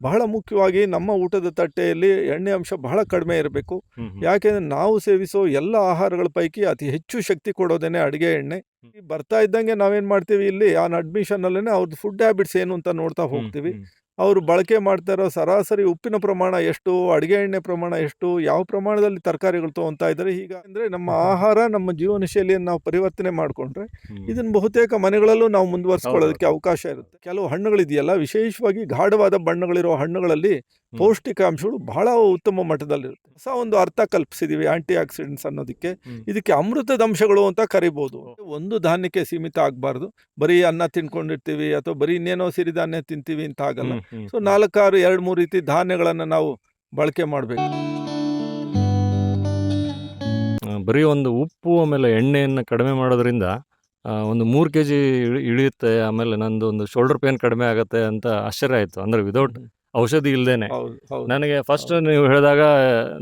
ಬಹಳ ಮುಖ್ಯವಾಗಿ ನಮ್ಮ ಊಟದ ತಟ್ಟೆಯಲ್ಲಿ ಎಣ್ಣೆ ಅಂಶ ಬಹಳ ಕಡಿಮೆ ಇರಬೇಕು. ಯಾಕೆಂದ್ರೆ ನಾವು ಸೇವಿಸೋ ಎಲ್ಲ ಆಹಾರಗಳ ಪೈಕಿ ಅತಿ ಹೆಚ್ಚು ಶಕ್ತಿ ಕೊಡೋದೇನೆ ಅಡುಗೆ ಎಣ್ಣೆ ಬರ್ತಾ ಇದ್ದಂಗೆ ನಾವೇನು ಮಾಡ್ತೀವಿ ಇಲ್ಲಿ ಆನ್ ಅಡ್ಮಿಷನ್ ಅಲ್ಲೇ ಅವ್ರದ್ದು ಫುಡ್ ಹ್ಯಾಬಿಟ್ಸ್ ಏನು ಅಂತ ನೋಡ್ತಾ ಹೋಗ್ತೀವಿ. ಅವರು ಬಳಕೆ ಮಾಡ್ತಾ ಇರೋ ಸರಾಸರಿ ಉಪ್ಪಿನ ಪ್ರಮಾಣ ಎಷ್ಟು ಅಡುಗೆ ಎಣ್ಣೆ ಪ್ರಮಾಣ ಎಷ್ಟು ಯಾವ ಪ್ರಮಾಣದಲ್ಲಿ ತರಕಾರಿಗಳು ತಗೊಂತಾ ಇದ್ದಾರೆ ಈಗ ಅಂದರೆ ನಮ್ಮ ಆಹಾರ ನಮ್ಮ ಜೀವನ ಶೈಲಿಯನ್ನು ನಾವು ಪರಿವರ್ತನೆ ಮಾಡಿಕೊಂಡ್ರೆ ಇದನ್ನು ಬಹುತೇಕ ಮನೆಗಳಲ್ಲೂ ನಾವು ಮುಂದುವರಿಸ್ಕೊಳ್ಳೋದಕ್ಕೆ ಅವಕಾಶ ಇರುತ್ತೆ. ಕೆಲವು ಹಣ್ಣುಗಳಿದೆಯಲ್ಲ ವಿಶೇಷವಾಗಿ ಗಾಢವಾದ ಬಣ್ಣಗಳಿರೋ ಹಣ್ಣುಗಳಲ್ಲಿ ಪೌಷ್ಟಿಕಾಂಶಗಳು ಬಹಳ ಉತ್ತಮ ಮಟ್ಟದಲ್ಲಿರುತ್ತೆ. ಹೊಸ ಒಂದು ಅರ್ಥ ಕಲ್ಪಿಸಿದೀವಿ ಆಂಟಿ ಆಕ್ಸಿಡೆಂಟ್ಸ್ ಅನ್ನೋದಕ್ಕೆ ಇದಕ್ಕೆ ಅಮೃತದ ಅಂಶಗಳು ಅಂತ ಕರಿಬೋದು. ಒಂದು ಧಾನ್ಯಕ್ಕೆ ಸೀಮಿತ ಆಗಬಾರ್ದು. ಬರೀ ಅನ್ನ ತಿನ್ಕೊಂಡಿರ್ತೀವಿ ಅಥವಾ ಬರೀ ಇನ್ನೇನೋ ಸಿರಿಧಾನ್ಯ ತಿಂತೀವಿ ಅಂತ ಆಗಲ್ಲ. ಸೊ ನಾಲ್ಕಾರು ಎರಡು ಮೂರು ರೀತಿ ಧಾನ್ಯಗಳನ್ನು ನಾವು ಬಳಕೆ ಮಾಡಬೇಕು. ಬರೀ ಒಂದು ಉಪ್ಪು ಆಮೇಲೆ ಎಣ್ಣೆಯನ್ನು ಕಡಿಮೆ ಮಾಡೋದ್ರಿಂದ ಒಂದು ಮೂರು ಕೆ ಜಿ ಇಳಿಯುತ್ತೆ. ಆಮೇಲೆ ನಂದು ಒಂದು ಶೋಲ್ಡರ್ ಪೇನ್ ಕಡಿಮೆ ಆಗುತ್ತೆ ಅಂತ ಆಶ್ಚರ್ಯ ಆಯಿತು. ಅಂದರೆ ವಿದೌಟ್ ಔಷಧಿ ಹೌದು ನನಗೆ ಫಸ್ಟ್ ನೀವು ಹೇಳಿದಾಗ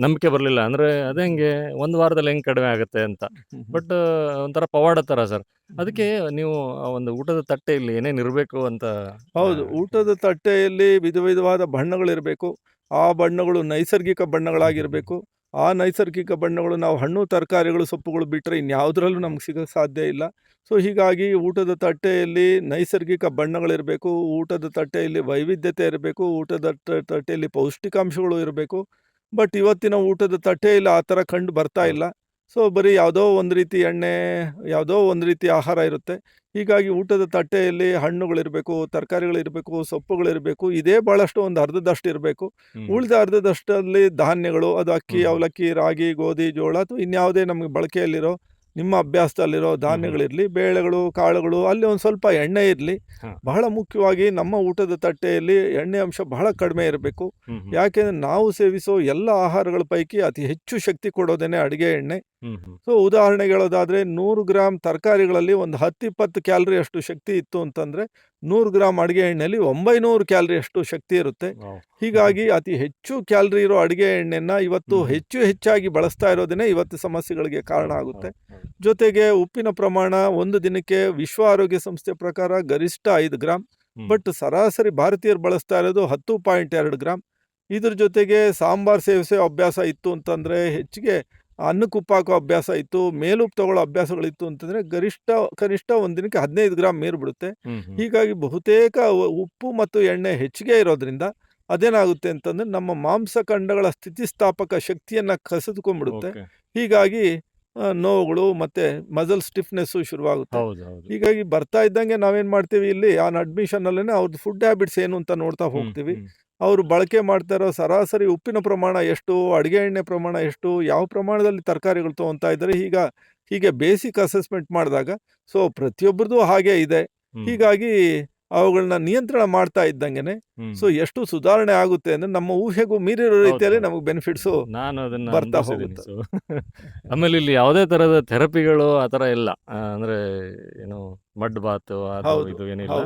ನಂಬಿಕೆ ಬರಲಿಲ್ಲ. ಅಂದ್ರೆ ಅದೇ ಹೆಂಗೆ ಒಂದು ವಾರದಲ್ಲಿ ಹೆಂಗೆ ಕಡಿಮೆ ಆಗುತ್ತೆ ಅಂತ. ಬಟ್ ಒಂಥರ ಪವಾಡ ತರ ಸರ್ ಅದಕ್ಕೆ ನೀವು ಒಂದು ಊಟದ ತಟ್ಟೆಯಲ್ಲಿ ಏನೇನು ಇರಬೇಕು ಅಂತ ಹೌದು ಊಟದ ತಟ್ಟೆಯಲ್ಲಿ ವಿಧ ವಿಧವಾದ ಬಣ್ಣಗಳಿರಬೇಕು. ಆ ಬಣ್ಣಗಳು ನೈಸರ್ಗಿಕ ಬಣ್ಣಗಳಾಗಿರಬೇಕು. ಆ ನೈಸರ್ಗಿಕ ಬಣ್ಣಗಳು ನಾವು ಹಣ್ಣು ತರಕಾರಿಗಳು ಸೊಪ್ಪುಗಳು ಬಿಟ್ಟರೆ ಇನ್ಯಾವುದರಲ್ಲೂ ನಮ್ಗೆ ಸಿಗೋಕ್ಕೆ ಸಾಧ್ಯ ಇಲ್ಲ. ಸೊ ಹೀಗಾಗಿ ಊಟದ ತಟ್ಟೆಯಲ್ಲಿ ನೈಸರ್ಗಿಕ ಬಣ್ಣಗಳಿರಬೇಕು ಊಟದ ತಟ್ಟೆಯಲ್ಲಿ ವೈವಿಧ್ಯತೆ ಇರಬೇಕು ಊಟದ ತಟ್ಟೆಯಲ್ಲಿ ಪೌಷ್ಟಿಕಾಂಶಗಳು ಇರಬೇಕು. ಬಟ್ ಇವತ್ತಿನ ಊಟದ ತಟ್ಟೆಯಲ್ಲಿ ಆ ಥರ ಕಂಡು ಬರ್ತಾ ಇಲ್ಲ. ಸೊ ಬರೀ ಯಾವುದೋ ಒಂದು ರೀತಿ ಎಣ್ಣೆ ಯಾವುದೋ ಒಂದು ರೀತಿ ಆಹಾರ ಇರುತ್ತೆ. ಹೀಗಾಗಿ ಊಟದ ತಟ್ಟೆಯಲ್ಲಿ ಹಣ್ಣುಗಳಿರಬೇಕು ತರಕಾರಿಗಳಿರಬೇಕು ಸೊಪ್ಪುಗಳಿರಬೇಕು ಇದೇ ಭಾಳಷ್ಟು ಒಂದು ಅರ್ಧದಷ್ಟು ಇರಬೇಕು. ಉಳಿದ ಅರ್ಧದಷ್ಟಲ್ಲಿ ಧಾನ್ಯಗಳು ಅದು ಅಕ್ಕಿ ಅವಲಕ್ಕಿ ರಾಗಿ ಗೋಧಿ ಜೋಳ ಅಥವಾ ಇನ್ಯಾವುದೇ ನಮಗೆ ಬಳಕೆಯಲ್ಲಿರೋ ನಿಮ್ಮ ಅಭ್ಯಾಸದಲ್ಲಿರೋ ಧಾನ್ಯಗಳಿರಲಿ ಬೇಳೆಗಳು ಕಾಳುಗಳು ಅಲ್ಲಿ ಒಂದು ಸ್ವಲ್ಪ ಎಣ್ಣೆ ಇರಲಿ. ಬಹಳ ಮುಖ್ಯವಾಗಿ ನಮ್ಮ ಊಟದ ತಟ್ಟೆಯಲ್ಲಿ ಎಣ್ಣೆ ಅಂಶ ಬಹಳ ಕಡಿಮೆ ಇರಬೇಕು. ಯಾಕೆಂದ್ರೆ ನಾವು ಸೇವಿಸೋ ಎಲ್ಲ ಆಹಾರಗಳ ಪೈಕಿ ಅತಿ ಹೆಚ್ಚು ಶಕ್ತಿ ಕೊಡೋದೇನೆ ಅಡುಗೆ ಎಣ್ಣೆ. ಹ್ಮ್, ಹ್ಮ್. ಸೊ ಉದಾಹರಣೆಗೆ ಹೇಳೋದಾದ್ರೆ ನೂರು ಗ್ರಾಮ್ ತರಕಾರಿಗಳಲ್ಲಿ ಒಂದು ಹತ್ತಿಪ್ಪತ್ತು ಕ್ಯಾಲರಿ ಅಷ್ಟು ಶಕ್ತಿ ಇತ್ತು ಅಂತಂದ್ರೆ ನೂರು ಗ್ರಾಮ್ ಅಡಿಗೆ ಎಣ್ಣೆಯಲ್ಲಿ ಒಂಬೈನೂರು ಕ್ಯಾಲರಿ ಅಷ್ಟು ಶಕ್ತಿ ಇರುತ್ತೆ ವಾವ್. ಹೀಗಾಗಿ ಅತಿ ಹೆಚ್ಚು ಕ್ಯಾಲರಿ ಇರೋ ಅಡಿಗೆ ಎಣ್ಣೆನ ಇವತ್ತು ಹ್ಮ್. ಹೆಚ್ಚು ಹೆಚ್ಚಾಗಿ ಬಳಸ್ತಾ ಇರೋದೇನೆ ಇವತ್ತು ಸಮಸ್ಯೆಗಳಿಗೆ ಕಾರಣ ಆಗುತ್ತೆ ಹೌದು, ಹೌದು. ಜೊತೆಗೆ ಉಪ್ಪಿನ ಪ್ರಮಾಣ ಒಂದು ದಿನಕ್ಕೆ ವಿಶ್ವ ಆರೋಗ್ಯ ಸಂಸ್ಥೆ ಪ್ರಕಾರ ಗರಿಷ್ಠ ಐದು ಗ್ರಾಮ್ ಹ್ಮ್. ಬಟ್ ಸರಾಸರಿ ಭಾರತೀಯರು ಬಳಸ್ತಾ ಇರೋದು ಹತ್ತು ಪಾಯಿಂಟ್ ಎರಡು ಗ್ರಾಮ್ ಇದ್ರ ಜೊತೆಗೆ ಸಾಂಬಾರ್ ಸೇವಿಸೋ ಅಭ್ಯಾಸ ಇತ್ತು ಅಂತಂದ್ರೆ ಹೆಚ್ಚಿಗೆ ಅನ್ನಕ್ಕೆ ಉಪ್ಪು ಅಭ್ಯಾಸ ಇತ್ತು ಮೇಲುಪ್ಪು ತಗೊಳ್ಳೋ ಅಭ್ಯಾಸಗಳಿತ್ತು ಅಂತಂದರೆ ಗರಿಷ್ಠ ಕನಿಷ್ಠ ಒಂದು ದಿನಕ್ಕೆ ಹದಿನೈದು ಗ್ರಾಮ್ ಮೇರು ಬಿಡುತ್ತೆ. ಹೀಗಾಗಿ ಬಹುತೇಕ ಉಪ್ಪು ಮತ್ತು ಎಣ್ಣೆ ಹೆಚ್ಚಿಗೆ ಇರೋದ್ರಿಂದ ಅದೇನಾಗುತ್ತೆ ಅಂತಂದ್ರೆ ನಮ್ಮ ಮಾಂಸಖಂಡಗಳ ಸ್ಥಿತಿಸ್ಥಾಪಕ ಶಕ್ತಿಯನ್ನು ಕಸಿದುಕೊಂಡ್ಬಿಡುತ್ತೆ. ಹೀಗಾಗಿ ನೋವುಗಳು ಮತ್ತೆ ಮಜಲ್ ಸ್ಟಿಫ್ನೆಸ್ಸು ಶುರುವಾಗುತ್ತೆ ಹೀಗಾಗಿ ಬರ್ತಾ ಇದ್ದಂಗೆ ನಾವೇನು ಮಾಡ್ತೀವಿ ಇಲ್ಲಿ ಆನ್ ಅಡ್ಮಿಷನ್ ಅಲ್ಲೇ ಅವ್ರದ್ದು ಫುಡ್ ಹ್ಯಾಬಿಟ್ಸ್ ಏನು ಅಂತ ನೋಡ್ತಾ ಹೋಗ್ತೀವಿ. ಅವರು ಬಳಕೆ ಮಾಡ್ತಾ ಇರೋ ಸರಾಸರಿ ಉಪ್ಪಿನ ಪ್ರಮಾಣ ಎಷ್ಟು ಅಡುಗೆ ಎಣ್ಣೆ ಪ್ರಮಾಣ ಎಷ್ಟು ಯಾವ ಪ್ರಮಾಣದಲ್ಲಿ ತರಕಾರಿಗಳು ತೊಗೊತಾ ಇದ್ದಾರೆ ಈಗ ಹೀಗೆ ಬೇಸಿಕ್ ಅಸೆಸ್ಮೆಂಟ್ ಮಾಡಿದಾಗ ಸೊ ಪ್ರತಿಯೊಬ್ಬರದು ಹಾಗೆ ಇದೆ. ಹೀಗಾಗಿ ಅವುಗಳನ್ನ ನಿಯಂತ್ರಣ ಮಾಡ್ತಾ ಇದ್ದಂಗೆನೆ. ಸೊ ಎಷ್ಟು ಸುಧಾರಣೆ ಆಗುತ್ತೆ ಅಂದ್ರೆ ನಮ್ಮ ಊಹೆಗೂ ಮೀರಿರೋ ರೀತಿಯಲ್ಲಿ. ನಮಗೆ ಬೆನಿಫಿಟ್ಸ್ ನಾನು ಅದನ್ನ ಬರ್ತಾ. ಹೋಗುತ್ತೆ. ಆಮೇಲೆ ಇಲ್ಲಿ ಯಾವುದೇ ತರದ ಥೆರಪಿಗಳು ಆ ತರ ಇಲ್ಲ. ಅಂದ್ರೆ ಏನು ಮಡ್ ಬಾತ್ ಇದು ಏನಿಲ್ಲ.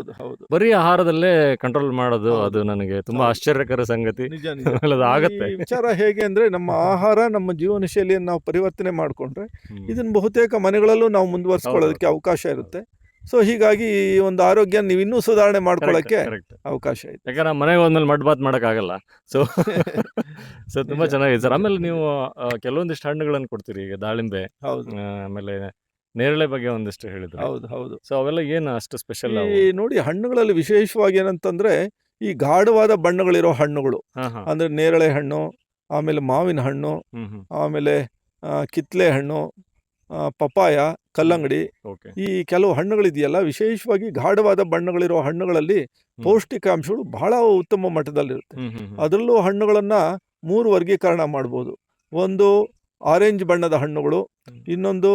ಬರೀ ಆಹಾರದಲ್ಲೇ ಕಂಟ್ರೋಲ್ ಮಾಡೋದು ಅದು ನನಗೆ ತುಂಬಾ ಆಶ್ಚರ್ಯಕರ ಸಂಗತಿ. ಆಗತ್ತೆ. ವಿಚಾರ ಹೇಗೆ ಅಂದ್ರೆ ನಮ್ಮ ಆಹಾರ ನಮ್ಮ ಜೀವನ ಶೈಲಿಯನ್ನು ನಾವು ಪರಿವರ್ತನೆ ಮಾಡಿಕೊಂಡ್ರೆ. ಇದನ್ನ ಬಹುತೇಕ ಮನೆಗಳಲ್ಲೂ ನಾವು ಮುಂದುವರಿಸ್ಕೊಳ್ಳೋದಕ್ಕೆ ಅವಕಾಶ ಇರುತ್ತೆ. ಸೊ ಹೀಗಾಗಿ ಈ ಒಂದು ಆರೋಗ್ಯ ನೀವು ಇನ್ನೂ ಸುಧಾರಣೆ ಮಾಡ್ಕೊಳ್ಳೋಕೆ ಮಾಡ್ಕೊಳ್ಳೋಕ್ಕೆ. ಅವಕಾಶ ಇದೆ. ಯಾಕಂದ್ರೆ ನಮ್ಮ ಮನೆಗೆ ಹೋದ್ಮೇಲೆ ಮಡ್ ಬಾತ್ ಮಾಡೋಕ್ಕಾಗಲ್ಲ. ಸೊ ಸೊ ತುಂಬಾ ಚೆನ್ನಾಗಿದೆ ಸರ್. ಆಮೇಲೆ ನೀವು ಆ, ಕೆಲವೊಂದಿಷ್ಟು ಹಣ್ಣುಗಳನ್ನು ಕೊಡ್ತೀರಿ ಈಗ ದಾಳಿಂಬೆ ಹೌದು. ಆ, ಆಮೇಲೆ ನೇರಳೆ ಬಗ್ಗೆ ಒಂದಿಷ್ಟು ಹೇಳಿದ್ರು. ಹೌದು ಹೌದು. ಸೊ ಅವೆಲ್ಲ ಏನು ಅಷ್ಟು ಸ್ಪೆಷಲ್ ಈ ನೋಡಿ ಹಣ್ಣುಗಳಲ್ಲಿ ವಿಶೇಷವಾಗಿ ಏನಂತಂದ್ರೆ ಈ ಗಾಢವಾದ ಬಣ್ಣಗಳಿರೋ ಹಣ್ಣುಗಳು. ಅಂದ್ರೆ ನೇರಳೆ ಹಣ್ಣು ಆಮೇಲೆ ಮಾವಿನ ಹಣ್ಣು ಆಮೇಲೆ ಕಿತ್ತಳೆ ಕಿತ್ಲೆ ಹಣ್ಣು ಆ, ಪಪಾಯ ಕಲ್ಲಂಗಡಿ ಓಕೆ ಈ ಕೆಲವು ಹಣ್ಣುಗಳಿದೆಯಲ್ಲ ವಿಶೇಷವಾಗಿ ಗಾಢವಾದ ಬಣ್ಣಗಳಿರೋ ಹಣ್ಣುಗಳಲ್ಲಿ ಪೌಷ್ಟಿಕಾಂಶಗಳು ಬಹಳ ಉತ್ತಮ ಮಟ್ಟದಲ್ಲಿರುತ್ತೆ ಹ್ಮ್ ಹ್ಮ್ ಹ್ಮ್. ಅದರಲ್ಲೂ ಹಣ್ಣುಗಳನ್ನು ಮೂರು ವರ್ಗೀಕರಣ ಮಾಡ್ಬೋದು ಒಂದು ಆರೆಂಜ್ ಬಣ್ಣದ ಹಣ್ಣುಗಳು ಹ್ಮ್. ಇನ್ನೊಂದು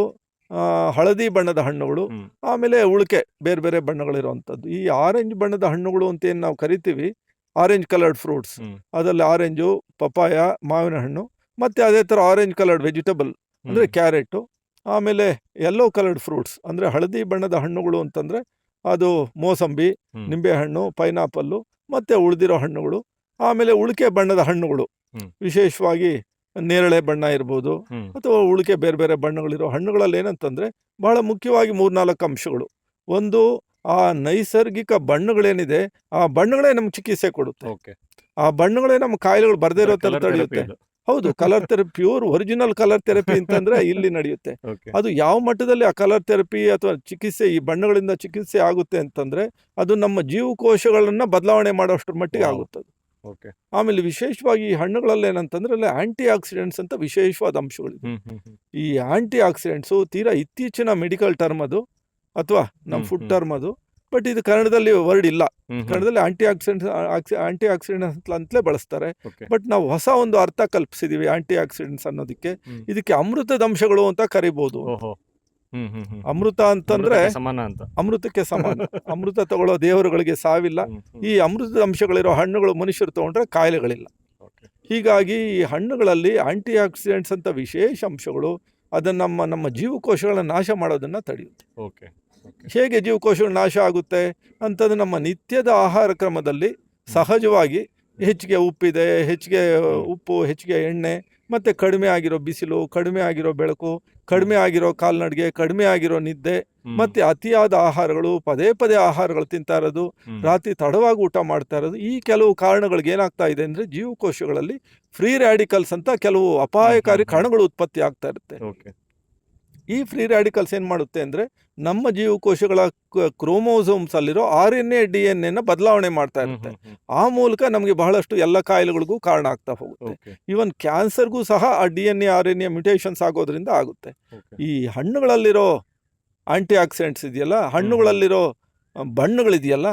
ಆ, ಹಳದಿ ಬಣ್ಣದ ಹಣ್ಣುಗಳು ಹ್ಮ್. ಆಮೇಲೆ ಉಳಿಕೆ ಬೇರೆ ಬೇರೆ ಬಣ್ಣಗಳಿರುವಂಥದ್ದು ಈ ಆರೆಂಜ್ ಬಣ್ಣದ ಹಣ್ಣುಗಳು ಅಂತ ಏನು ನಾವು ಕರಿತೀವಿ ಆರೆಂಜ್ ಕಲರ್ಡ್ ಫ್ರೂಟ್ಸ್ ಹ್ಮ್. ಅದರಲ್ಲಿ ಆರೆಂಜು ಪಪಾಯ ಮಾವಿನ ಹಣ್ಣು ಮತ್ತೆ ಅದೇ ಥರ ಆರೆಂಜ್ ಕಲರ್ಡ್ ವೆಜಿಟಬಲ್ ಅಂದರೆ ಹ್ಮ್. ಕ್ಯಾರೆಟು ಆಮೇಲೆ ಯೆಲ್ಲೋ ಕಲರ್ಡ್ ಫ್ರೂಟ್ಸ್ ಅಂದರೆ ಹಳದಿ ಬಣ್ಣದ ಹಣ್ಣುಗಳು ಅಂತಂದರೆ ಅದು ಮೋಸಂಬಿ. ನಿಂಬೆಹಣ್ಣು ಪೈನಾಪಲ್ಲು ಮತ್ತು ಉಳಿದಿರೋ ಹಣ್ಣುಗಳು. ಆಮೇಲೆ ಉಳಿಕೆ ಬಣ್ಣದ ಹಣ್ಣುಗಳು. ವಿಶೇಷವಾಗಿ ನೇರಳೆ ಬಣ್ಣ ಇರ್ಬೋದು ಅಥವಾ ಉಳಿಕೆ ಬೇರೆ ಬೇರೆ ಬಣ್ಣಗಳಿರೋ ಹಣ್ಣುಗಳಲ್ಲಿ ಏನಂತಂದರೆ ಬಹಳ ಮುಖ್ಯವಾಗಿ ಮೂರ್ನಾಲ್ಕು ಅಂಶಗಳು. ಒಂದು ಆ ನೈಸರ್ಗಿಕ ಬಣ್ಣಗಳೇನಿದೆ ಆ ಬಣ್ಣಗಳೇ ನಮ್ಗೆ ಚಿಕಿತ್ಸೆ ಕೊಡುತ್ತೆ. ಆ ಬಣ್ಣಗಳೇ ನಮ್ಮ ಕಾಯಿಲೆಗಳು ಬರದೇ ಇರೋ ತರ ತಡೆಯುತ್ತೆ. ಹೌದು colour therapy pure original colour therapy ಅಂತಂದ್ರೆ ಇಲ್ಲಿ ನಡೆಯುತ್ತೆ. ಅದು ಯಾವ ಮಟ್ಟದಲ್ಲಿ ಆ ಕಲರ್ ಥೆರಪಿ ಅಥವಾ ಚಿಕಿತ್ಸೆ ಈ ಬಣ್ಣಗಳಿಂದ ಚಿಕಿತ್ಸೆ ಆಗುತ್ತೆ ಅಂತಂದ್ರೆ ಅದು ನಮ್ಮ ಜೀವಕೋಶಗಳನ್ನ ಬದಲಾವಣೆ ಮಾಡೋಷ್ಟ್ರ ಮಟ್ಟಿಗೆ ಆಗುತ್ತದೆ. ಆಮೇಲೆ ವಿಶೇಷವಾಗಿ ಈ ಹಣ್ಣುಗಳಲ್ಲಿ ಏನಂತಂದ್ರೆ ಅಲ್ಲಿ ಆಂಟಿ ಆಕ್ಸಿಡೆಂಟ್ಸ್ ಅಂತ ವಿಶೇಷವಾದ ಹ್ಮ್. ಈ ಆಂಟಿ ಆಕ್ಸಿಡೆಂಟ್ಸು ತೀರಾ ಇತ್ತೀಚಿನ ಮೆಡಿಕಲ್ ಟರ್ಮ್ ಅದು ಅಥವಾ ನಮ್ಮ ಫುಡ್ ಟರ್ಮ್ ಅದು ಬಟ್ ಇದು ಕನ್ನಡದಲ್ಲಿ ವರ್ಡ್ ಇಲ್ಲ. ಕನ್ನಡದಲ್ಲಿ ಆಂಟಿ ಆಕ್ಸಿಡೆಂಟ್ ಆಂಟಿ ಆಕ್ಸಿಡೆಂಟ್ ಅಂತಲೇ ಬಳಸ್ತಾರೆ. ಬಟ್ ನಾವು ಹೊಸ ಒಂದು ಅರ್ಥ ಕಲ್ಪಿಸಿದೀವಿ ಆಂಟಿ ಆಕ್ಸಿಡೆಂಟ್ಸ್ ಅನ್ನೋದಕ್ಕೆ ಇದಕ್ಕೆ ಅಮೃತದ ಅಂಶಗಳು ಅಂತ ಕರಿಬಹುದು. ಅಮೃತ ಅಂತಂದ್ರೆ ಸಮಾನ ಅಂತ ಅಮೃತಕ್ಕೆ ಸಮಾನ ಅಮೃತ ತಗೊಳ್ಳೋ ದೇವರುಗಳಿಗೆ ಸಾವಿಲ್ಲ. ಈ ಅಮೃತದ ಅಂಶಗಳಿರೋ ಹಣ್ಣುಗಳು ಮನುಷ್ಯರು ತಗೊಂಡ್ರೆ ಕಾಯಿಲೆಗಳಿಲ್ಲ. ಹೀಗಾಗಿ ಈ ಹಣ್ಣುಗಳಲ್ಲಿ ಆಂಟಿ ಆಕ್ಸಿಡೆಂಟ್ಸ್ ಅಂತ ವಿಶೇಷ ಅಂಶಗಳು ಅದನ್ನ ನಮ್ಮ ನಮ್ಮ ಜೀವಕೋಶಗಳನ್ನ ನಾಶ ಮಾಡೋದನ್ನ ತಡೆಯುತ್ತೆ Okay. ಹೇಗೆ ಜೀವಕೋಶಗಳು ನಾಶ ಆಗುತ್ತೆ ಅಂಥದ್ದು ನಮ್ಮ ನಿತ್ಯದ ಆಹಾರ ಕ್ರಮದಲ್ಲಿ ಸಹಜವಾಗಿ ಹೆಚ್ಚಿಗೆ ಉಪ್ಪಿದೆ ಹೆಚ್ಚಿಗೆ ಉಪ್ಪು ಹೆಚ್ಚಿಗೆ ಎಣ್ಣೆ ಮತ್ತು ಕಡಿಮೆ ಆಗಿರೋ ಬಿಸಿಲು ಕಡಿಮೆ ಆಗಿರೋ ಬೆಳಕು ಕಡಿಮೆ ಆಗಿರೋ ಕಾಲ್ನಡಿಗೆ ಕಡಿಮೆ ಆಗಿರೋ ನಿದ್ದೆ. ಮತ್ತು ಅತಿಯಾದ ಆಹಾರಗಳು ಪದೇ ಪದೇ ಆಹಾರಗಳು ತಿಂತಾ ಇರೋದು ರಾತ್ರಿ ತಡವಾಗಿ ಊಟ ಮಾಡ್ತಾ ಇರೋದು ಈ ಕೆಲವು ಕಾರಣಗಳಿಗೆ ಏನಾಗ್ತಾ ಇದೆ ಅಂದರೆ ಜೀವಕೋಶಗಳಲ್ಲಿ ಫ್ರೀ ರ್ಯಾಡಿಕಲ್ಸ್ ಅಂತ ಕೆಲವು ಅಪಾಯಕಾರಿ. ಕಣಗಳು ಉತ್ಪತ್ತಿ ಆಗ್ತಾ ಇರುತ್ತೆ. ಈ ಫ್ರೀ ರ್ಯಾಡಿಕಲ್ಸ್ ಏನು ಮಾಡುತ್ತೆ ಅಂದರೆ ನಮ್ಮ ಜೀವಕೋಶಗಳ ಕ್ರೋಮೋಸೋಮ್ಸ್ ಅಲ್ಲಿರೋ R N A D N ಎನ ಬದಲಾವಣೆ ಮಾಡ್ತಾ ಇರುತ್ತೆ. ಆ ಮೂಲಕ ನಮಗೆ ಬಹಳಷ್ಟು ಎಲ್ಲ ಕಾಯಿಲೆಗಳಿಗೂ ಕಾರಣ ಆಗ್ತಾ ಹೋಗುತ್ತೆ. ಈವನ್ ಕ್ಯಾನ್ಸರ್ಗೂ ಸಹ ಆ D N A R N A mutations ಆಗೋದ್ರಿಂದ ಆಗುತ್ತೆ. ಈ ಹಣ್ಣುಗಳಲ್ಲಿರೋ ಆಂಟಿ ಆಕ್ಸಿಡೆಂಟ್ಸ್ ಇದೆಯಲ್ಲ ಹಣ್ಣುಗಳಲ್ಲಿರೋ ಬಣ್ಣಗಳಿದೆಯಲ್ಲ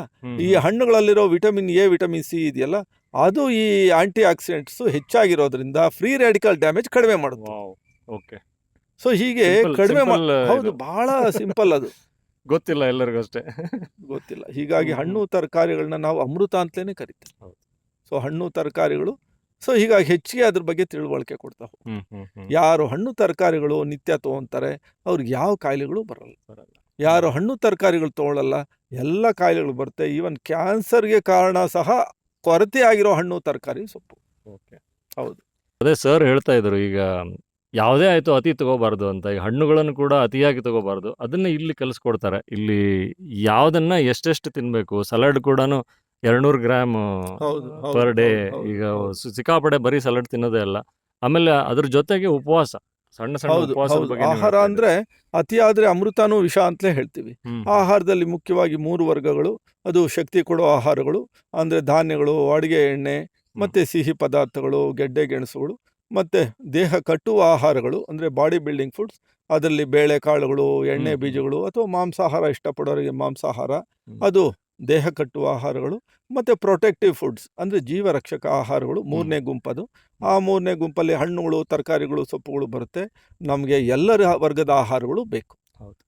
ಈ ಹಣ್ಣುಗಳಲ್ಲಿರೋ ವಿಟಮಿನ್ ಎ ವಿಟಮಿನ್ ಸಿ ಇದೆಯಲ್ಲ ಅದು ಈ ಆಂಟಿ ಆಕ್ಸಿಡೆಂಟ್ಸು ಹೆಚ್ಚಾಗಿರೋದ್ರಿಂದ ಫ್ರೀ ರ್ಯಾಡಿಕಲ್ ಡ್ಯಾಮೇಜ್ ಕಡಿಮೆ ಮಾಡುತ್ತೆ. Wow. ಸೊ ಹೀಗೆ ಕಡಿಮೆ ಹೌದು ಬಹಳ ಸಿಂಪಲ್ ಅದು. ಗೊತ್ತಿಲ್ಲ ಎಲ್ಲರಿಗೂ ಅಷ್ಟೇ. ಗೊತ್ತಿಲ್ಲ. ಹೀಗಾಗಿ ಹಣ್ಣು ತರಕಾರಿಗಳನ್ನ ನಾವು ಅಮೃತ ಅಂತಲೇ ಕರಿತೀವಿ. ಸೊ ಹಣ್ಣು ತರಕಾರಿಗಳು ಸೊ ಹೀಗಾಗಿ ಹೆಚ್ಚಿಗೆ ಅದ್ರ ಬಗ್ಗೆ ತಿಳುವಳಿಕೆ ಕೊಡ್ತಾ. ಯಾರು ಹಣ್ಣು ತರಕಾರಿಗಳು ನಿತ್ಯ ತಗೊಂತಾರೆ ಅವ್ರಿಗೆ ಯಾವ ಕಾಯಿಲೆಗಳು ಬರಲ್ಲ. ಬರಲ್ಲ. ಯಾರು ಹಣ್ಣು ತರಕಾರಿಗಳು ತೊಗೊಳ್ಳಲ್ಲ ಎಲ್ಲ ಕಾಯಿಲೆಗಳು ಬರುತ್ತೆ. ಈವನ್ ಕ್ಯಾನ್ಸರ್ಗೆ ಕಾರಣ ಸಹ ಕೊರತೆ ಆಗಿರೋ ಹಣ್ಣು ತರಕಾರಿ ಸೊಪ್ಪು. ಓಕೆ ಹೌದು. ಅದೇ ಸರ್ ಹೇಳ್ತಾ ಇದ್ರು ಈಗ ಯಾವುದೇ ಆಯಿತು ಅತಿ ತಗೋಬಾರ್ದು ಅಂತ ಈಗ ಹಣ್ಣುಗಳನ್ನು ಕೂಡ ಅತಿಯಾಗಿ ತಗೋಬಾರ್ದು. ಅದನ್ನ ಇಲ್ಲಿ ಕಲಿಸ್ಕೊಡ್ತಾರೆ. ಇಲ್ಲಿ ಯಾವುದನ್ನು ಎಷ್ಟೆಷ್ಟು ತಿನ್ನಬೇಕು ಸಲಾಡ್ ಕೂಡ ಎರಡ್ನೂರು ಗ್ರಾಮ್ ಪರ್ ಡೇ ಈಗ ಸಿಕ್ಕಾಪಡೆ ಬರೀ ಸಲಾಡ್ ತಿನ್ನೋದೇ ಅಲ್ಲ. ಆಮೇಲೆ ಅದ್ರ ಜೊತೆಗೆ ಉಪವಾಸ ಸಣ್ಣ ಸಣ್ಣ ಆಹಾರ ಅಂದ್ರೆ ಅತಿಯಾದ್ರೆ ಅಮೃತನೂ ವಿಷ ಅಂತಲೇ ಹೇಳ್ತೀವಿ. ಆಹಾರದಲ್ಲಿ ಮುಖ್ಯವಾಗಿ ಮೂರು ವರ್ಗಗಳು. ಅದು ಶಕ್ತಿ ಕೊಡೋ ಆಹಾರಗಳು ಅಂದ್ರೆ ಧಾನ್ಯಗಳು ಅಡುಗೆ ಎಣ್ಣೆ ಮತ್ತೆ ಸಿಹಿ ಪದಾರ್ಥಗಳು ಗೆಡ್ಡೆ ಗೆಣಸುಗಳು. ಮತ್ತು ದೇಹ ಕಟ್ಟುವ ಆಹಾರಗಳು ಅಂದರೆ ಬಾಡಿ ಬಿಲ್ಡಿಂಗ್ ಫುಡ್ಸ್ ಅದರಲ್ಲಿ ಬೇಳೆಕಾಳುಗಳು ಎಣ್ಣೆ ಬೀಜಗಳು ಅಥವಾ ಮಾಂಸಾಹಾರ ಇಷ್ಟಪಡೋರಿಗೆ ಮಾಂಸಾಹಾರ ಅದು ದೇಹ ಕಟ್ಟುವ ಆಹಾರಗಳು ಮತ್ತು ಪ್ರೊಟೆಕ್ಟಿವ್ ಫುಡ್ಸ್ ಅಂದರೆ ಜೀವರಕ್ಷಕ ಆಹಾರಗಳು ಮೂರನೇ ಗುಂಪದು. ಆ ಮೂರನೇ ಗುಂಪಲ್ಲಿ ಹಣ್ಣುಗಳು ತರಕಾರಿಗಳು ಸೊಪ್ಪುಗಳು ಬರುತ್ತೆ. ನಮಗೆ ಎಲ್ಲರ ವರ್ಗದ ಆಹಾರಗಳು ಬೇಕು.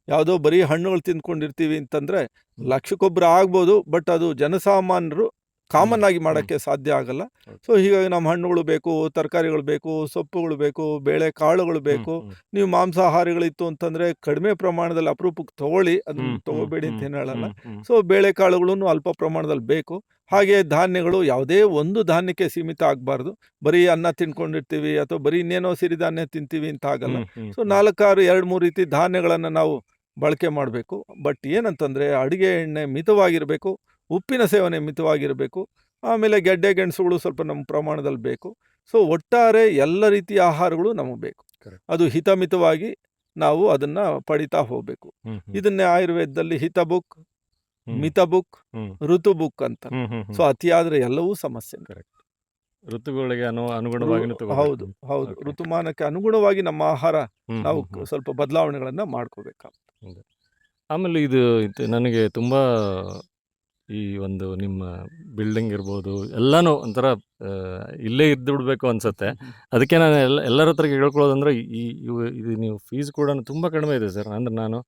ಯಾವುದೋ ಬರೀ ಹಣ್ಣುಗಳು ತಿಂದ್ಕೊಂಡಿರ್ತೀವಿ ಅಂತಂದರೆ ಲಕ್ಷಕ್ಕೊಬ್ಬರು ಆಗ್ಬೋದು ಬಟ್ ಅದು ಜನಸಾಮಾನ್ಯರು ಕಾಮನ್ ಆಗಿ ಮಾಡೋಕ್ಕೆ ಸಾಧ್ಯ ಆಗಲ್ಲ. ಸೊ ಹೀಗಾಗಿ ನಮ್ಮ ಹಣ್ಣುಗಳು ಬೇಕು ತರಕಾರಿಗಳು ಬೇಕು ಸೊಪ್ಪುಗಳು ಬೇಕು ಬೇಳೆ ಕಾಳುಗಳು ಬೇಕು. ನೀವು ಮಾಂಸಾಹಾರಿಗಳಿತ್ತು ಅಂತಂದ್ರೆ ಕಡಿಮೆ ಪ್ರಮಾಣದಲ್ಲಿ ಅಪರೂಪಕ್ಕೆ ತಗೊಳ್ಳಿ. ಅದನ್ನ ತಗೋಬೇಡಿ ಅಂತ ಏನು ಹೇಳಲ್ಲ. ಸೊ ಬೇಳೆ ಕಾಳುಗಳನ್ನು ಅಲ್ಪ ಪ್ರಮಾಣದಲ್ಲಿ ಬೇಕು. ಹಾಗೆ ಧಾನ್ಯಗಳು ಯಾವುದೇ ಒಂದು ಧಾನ್ಯಕ್ಕೆ ಸೀಮಿತ ಆಗಬಾರ್ದು. ಬರೀ ಅನ್ನ ತಿನ್ಕೊಂಡಿರ್ತೀವಿ ಅಥವಾ ಬರೀ ಇನ್ನೇನೋ ಸಿರಿಧಾನ್ಯ ತಿಂತೀವಿ ಅಂತ ಆಗಲ್ಲ. ಸೊ ನಾಲ್ಕಾರು ಎರಡು ಮೂರು ರೀತಿ ಧಾನ್ಯಗಳನ್ನು ನಾವು ಬಳಕೆ ಮಾಡಬೇಕು. ಬಟ್ ಏನಂತಂದರೆ ಅಡುಗೆ ಎಣ್ಣೆ ಮಿತವಾಗಿರಬೇಕು. ಉಪ್ಪಿನ ಸೇವನೆ ಮಿತವಾಗಿರಬೇಕು. ಆಮೇಲೆ ಗೆಡ್ಡೆ ಗೆಣಸುಗಳು ಸ್ವಲ್ಪ ನಮ್ಮ ಪ್ರಮಾಣದಲ್ಲಿ ಬೇಕು. ಸೊ ಒಟ್ಟಾರೆ ಎಲ್ಲ ರೀತಿಯ ಆಹಾರಗಳು ನಮಗೆ ಬೇಕು. ಅದು ಹಿತಮಿತವಾಗಿ ನಾವು ಅದನ್ನು ಪಡಿತಾ ಹೋಗಬೇಕು. ಇದನ್ನೇ ಆಯುರ್ವೇದದಲ್ಲಿ ಹಿತ ಬುಕ್ ಮಿತ ಬುಕ್ ಋತು ಬುಕ್ ಅಂತ. ಸೊ ಅತಿಯಾದರೆ ಎಲ್ಲವೂ ಸಮಸ್ಯೆ ಋತುಗಳಿಗೆ ಅನು ಅನುಗುಣವಾಗಿ ಹೌದು ಹೌದು. ಋತುಮಾನಕ್ಕೆ ಅನುಗುಣವಾಗಿ ನಮ್ಮ ಆಹಾರ ನಾವು. ಸ್ವಲ್ಪ ಬದಲಾವಣೆಗಳನ್ನು ಮಾಡ್ಕೋಬೇಕಾಗ್ತದೆ ಆಮೇಲೆ ಇದು ನನಗೆ ತುಂಬ ಈ ಒಂದು ನಿಮ್ಮ ಬಿಲ್ಡಿಂಗ್ ಇರ್ಬೋದು ಎಲ್ಲನೂ ಒಂಥರ ಇಲ್ಲೇ ಇದ್ದು ಬಿಡಬೇಕು ಅನ್ಸುತ್ತೆ. ಅದಕ್ಕೆ ನಾನು ಎಲ್ಲ ಎಲ್ಲರ ಹತ್ರ ಹೇಳ್ಕೊಳ್ಳೋದಂದ್ರೆ ಈ ಇವು- ಇದು ನೀವು ಫೀಸ್ ಕೂಡ ತುಂಬ ಕಡಿಮೆ ಇದೆ ಸರ್. ಅಂದ್ರೆ ನಾನು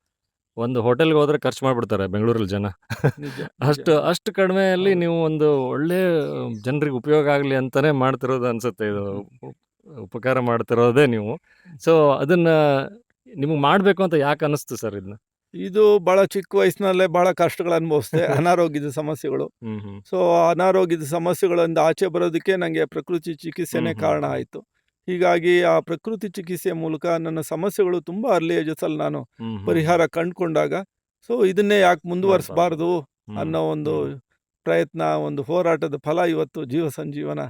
ಒಂದು ಹೋಟೆಲ್ಗೆ ಹೋದರೆ ಖರ್ಚು ಮಾಡಿಬಿಡ್ತಾರೆ ಬೆಂಗಳೂರಲ್ಲಿ ಜನ. ಅಷ್ಟು ಅಷ್ಟು ಕಡಿಮೆಯಲ್ಲಿ ನೀವು ಒಂದು ಒಳ್ಳೆ ಜನರಿಗೆ ಉಪಯೋಗ ಆಗಲಿ ಅಂತಲೇ ಮಾಡ್ತಿರೋದು ಅನ್ಸುತ್ತೆ. ಇದು ಉಪ್- ಉಪಕಾರ ಮಾಡ್ತಿರೋದೇ ನೀವು. ಸೊ ಅದನ್ನು ನಿಮಗೆ ಮಾಡಬೇಕು ಅಂತ ಯಾಕೆ ಅನಿಸ್ತು ಸರ್ ಇದನ್ನ ಇದು ಬಹಳ ಚಿಕ್ಕ ವಯಸ್ಸಿನಲ್ಲೇ ಬಹಳ ಕಷ್ಟಗಳು ಅನುಭವಿಸಿದೆ. ಅನಾರೋಗ್ಯದ ಸಮಸ್ಯೆಗಳು. ಸೊ ಅನಾರೋಗ್ಯದ ಸಮಸ್ಯೆಗಳಿಂದ ಆಚೆ ಬರೋದಕ್ಕೆ ನನಗೆ ಪ್ರಕೃತಿ ಚಿಕಿತ್ಸೆನೇ ಕಾರಣ. ಆಯಿತು. ಹೀಗಾಗಿ ಆ ಪ್ರಕೃತಿ ಚಿಕಿತ್ಸೆ ಮೂಲಕ ನನ್ನ ಸಮಸ್ಯೆಗಳು ತುಂಬ ಅರ್ಲಿ ಏಜಸ್ಸಲ್ಲಿ ನಾನು ಪರಿಹಾರ ಕಂಡುಕೊಂಡಾಗ ಸೊ ಇದನ್ನೇ ಯಾಕೆ ಮುಂದುವರಿಸಬಾರ್ದು ಅನ್ನೋ ಒಂದು ಪ್ರಯತ್ನ ಒಂದು ಹೋರಾಟದ ಫಲ ಇವತ್ತು ಜೀವ ಸಂಜೀವನ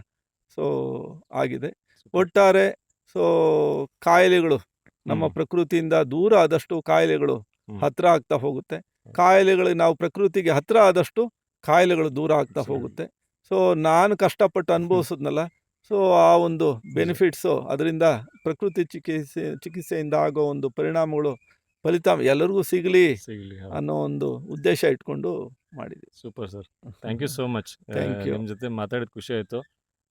ಸೊ ಆಗಿದೆ. ಒಟ್ಟಾರೆ ಸೊ ಕಾಯಿಲೆಗಳು ನಮ್ಮ ಪ್ರಕೃತಿಯಿಂದ ದೂರ ಆದಷ್ಟು ಕಾಯಿಲೆಗಳು ಹ್ಮ್. ಹತ್ರ ಆಗ್ತಾ ಹೋಗುತ್ತೆ. ಕಾಯಿಲೆಗಳು ನಾವು ಪ್ರಕೃತಿಗೆ ಹತ್ತಿರ ಆದಷ್ಟು ಕಾಯಿಲೆಗಳು ದೂರ ಆಗ್ತಾ ಹೋಗುತ್ತೆ. ಸೊ ನಾನು ಕಷ್ಟಪಟ್ಟು ಅನುಭವಿಸಿದ್ನಲ್ಲ ಸೊ ಆ ಒಂದು ಬೆನಿಫಿಟ್ಸು ಅದರಿಂದ ಪ್ರಕೃತಿ ಚಿಕಿತ್ಸೆ ಚಿಕಿತ್ಸೆಯಿಂದ ಆಗೋ ಒಂದು ಪರಿಣಾಮಗಳು ಫಲಿತಾಂಶ ಎಲ್ಲರಿಗೂ ಸಿಗಲಿ ಸಿಗ್ಲಿ ಅನ್ನೋ ಒಂದು ಉದ್ದೇಶ ಇಟ್ಕೊಂಡು ಮಾಡಿದ್ವಿ. Super sir. Thank you so much. Thank you. ನಿಮ್ಮ ಜೊತೆ ಮಾತಾಡಿದ ಖುಷಿ ಆಯಿತು.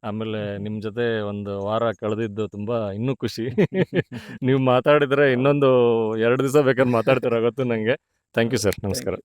ಆಮೇಲೆ ನಿಮ್ಮ ಜೊತೆ ಒಂದು ವಾರ ಕಳೆದಿದ್ದು ತುಂಬ ಇನ್ನೂ ಖುಷಿ. ನೀವು ಮಾತಾಡಿದ್ರೆ ಇನ್ನೊಂದು ಎರಡು ದಿವಸ ಬೇಕಾದ್ರೆ ಮಾತಾಡ್ತಿರೋ ಗೊತ್ತು ನನಗೆ ಥ್ಯಾಂಕ್ ಯು ಸರ್ ನಮಸ್ಕಾರ.